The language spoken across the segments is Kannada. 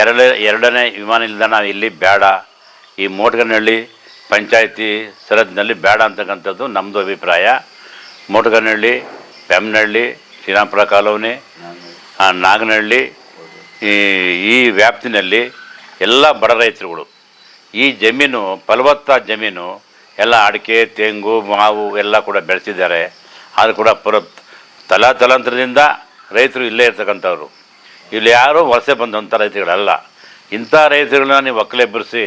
ಎರಡ ಎರಡನೇ ವಿಮಾನ ನಿಲ್ದಾಣ ಇಲ್ಲಿ ಬೇಡ. ಈ ಮೋಟಗನಹಳ್ಳಿ ಪಂಚಾಯತಿ ಸರಹದ್ದಿನಲ್ಲಿ ಬೇಡ ಅಂತಕ್ಕಂಥದ್ದು ನಮ್ಮದು ಅಭಿಪ್ರಾಯ. ಮೋಟಗನಹಳ್ಳಿ ಬೆಮ್ಮನಹಳ್ಳಿ ಶ್ರೀರಾಮಪುರ ಕಾಲೋನಿ ನಾಗನಹಳ್ಳಿ, ಈ ಈ ವ್ಯಾಪ್ತಿನಲ್ಲಿ ಎಲ್ಲ ಬಡ ರೈತರುಗಳು. ಈ ಜಮೀನು, ಫಲವತ್ತಾದ ಜಮೀನು ಎಲ್ಲ ಅಡಿಕೆ, ತೆಂಗು, ಮಾವು ಎಲ್ಲ ಕೂಡ ಬೆಳೆಸಿದ್ದಾರೆ. ಆದರೂ ಕೂಡ ಪುರ ತಲಾ ತಲಾಂತರದಿಂದ ರೈತರು ಇಲ್ಲೇ ಇರ್ತಕ್ಕಂಥವ್ರು. ಇಲ್ಲಿ ಯಾರೂ ವಲಸೆ ಬಂದಂಥ ರೈತರುಗಳಲ್ಲ ಇಂಥ ರೈತರುಗಳನ್ನ ನೀವು ಒಕ್ಕಲೆಬ್ಬರಿಸಿ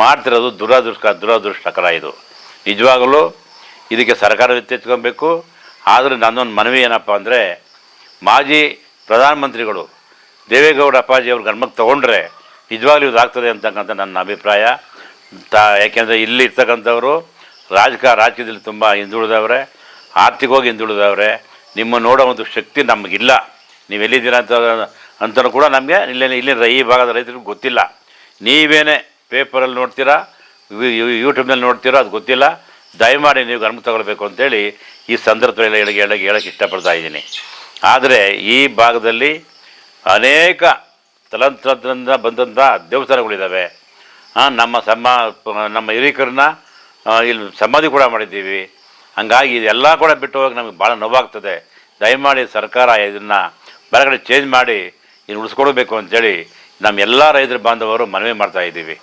ಮಾಡ್ತಿರೋದು ದುರಾದೃಷ್ಟ, ದುರಾದೃಷ್ಟಕರ ಇದು. ನಿಜವಾಗಲೂ ಇದಕ್ಕೆ ಸರ್ಕಾರ ಎತ್ತೆತ್ಕೊಬೇಕು ಆದರೆ ನನ್ನೊಂದು ಮನವಿ ಏನಪ್ಪ ಅಂದರೆ, ಮಾಜಿ ಪ್ರಧಾನಮಂತ್ರಿಗಳು ದೇವೇಗೌಡ ಅಪ್ಪಾಜಿ ಅವ್ರ ಗಣಮಕ್ಕೆ ತೊಗೊಂಡ್ರೆ ನಿಜವಾಗ್ಲೂ ಇದಾಗ್ತದೆ ಅಂತಕ್ಕಂಥ ನನ್ನ ಅಭಿಪ್ರಾಯ. ತ, ಯಾಕೆಂದರೆ ಇಲ್ಲಿ ಇರ್ತಕ್ಕಂಥವರು ರಾಜಕ ರಾಜ್ಯದಲ್ಲಿ ತುಂಬ ಹಿಂದುಳಿದವ್ರೆ, ಆರ್ಥಿಕವಾಗಿ ಹಿಂದುಳಿದವ್ರೆ. ನಿಮ್ಮ ನೋಡೋ ಒಂದು ಶಕ್ತಿ ನಮಗಿಲ್ಲ. ನೀವು ಎಲ್ಲಿದ್ದೀರಾ ಅಂತ ಅಂತಲೂ ಕೂಡ ನಮಗೆ ಇಲ್ಲಿನ ಇಲ್ಲಿನ ಈ ಭಾಗದ ರೈತರಿಗೆ ಗೊತ್ತಿಲ್ಲ. ನೀವೇನೇ ಪೇಪರಲ್ಲಿ ನೋಡ್ತೀರಾ ಯೂಟ್ಯೂಬ್ನಲ್ಲಿ ನೋಡ್ತೀರಾ, ಅದು ಗೊತ್ತಿಲ್ಲ. ದಯಮಾಡಿ ನೀವು ಗಮನ ತಗೊಳ್ಬೇಕು ಅಂತೇಳಿ ಈ ಸಂದರ್ಭದಲ್ಲಿ ಹೇಳಕ್ಕೆ ಹೇಳಕ್ಕೆ ಹೇಳಕ್ಕೆ ಇಷ್ಟಪಡ್ತಾ ಇದ್ದೀನಿ. ಆದರೆ ಈ ಭಾಗದಲ್ಲಿ ಅನೇಕ ತಲಂತ್ರದಿಂದ ಬಂದಂಥ ದೇವಸ್ಥಾನಗಳಿದ್ದಾವೆ ನಮ್ಮ ಸಮ, ನಮ್ಮ ಹಿರಿಯಕರನ್ನ ಇಲ್ಲಿ ಸಮಾಧಿ ಕೂಡ ಮಾಡಿದ್ದೀವಿ. ಹಂಗಾಗಿ ಇದೆಲ್ಲ ಕೂಡ ಬಿಟ್ಟು ಹೋಗಿ ನಮಗೆ ಭಾಳ ನೋವಾಗ್ತದೆ. ದಯಮಾಡಿ ಸರ್ಕಾರ ಇದನ್ನು ಬರಗಡೆ ಚೇಂಜ್ ಮಾಡಿ ಇದನ್ನು ಉಳಿಸ್ಕೊಡ್ಬೇಕು ಅಂತೇಳಿ ನಮ್ಮೆಲ್ಲ ರೈತರ ಬಾಂಧವರು ಮನವಿ ಮಾಡ್ತಾ ಇದ್ದೀವಿ.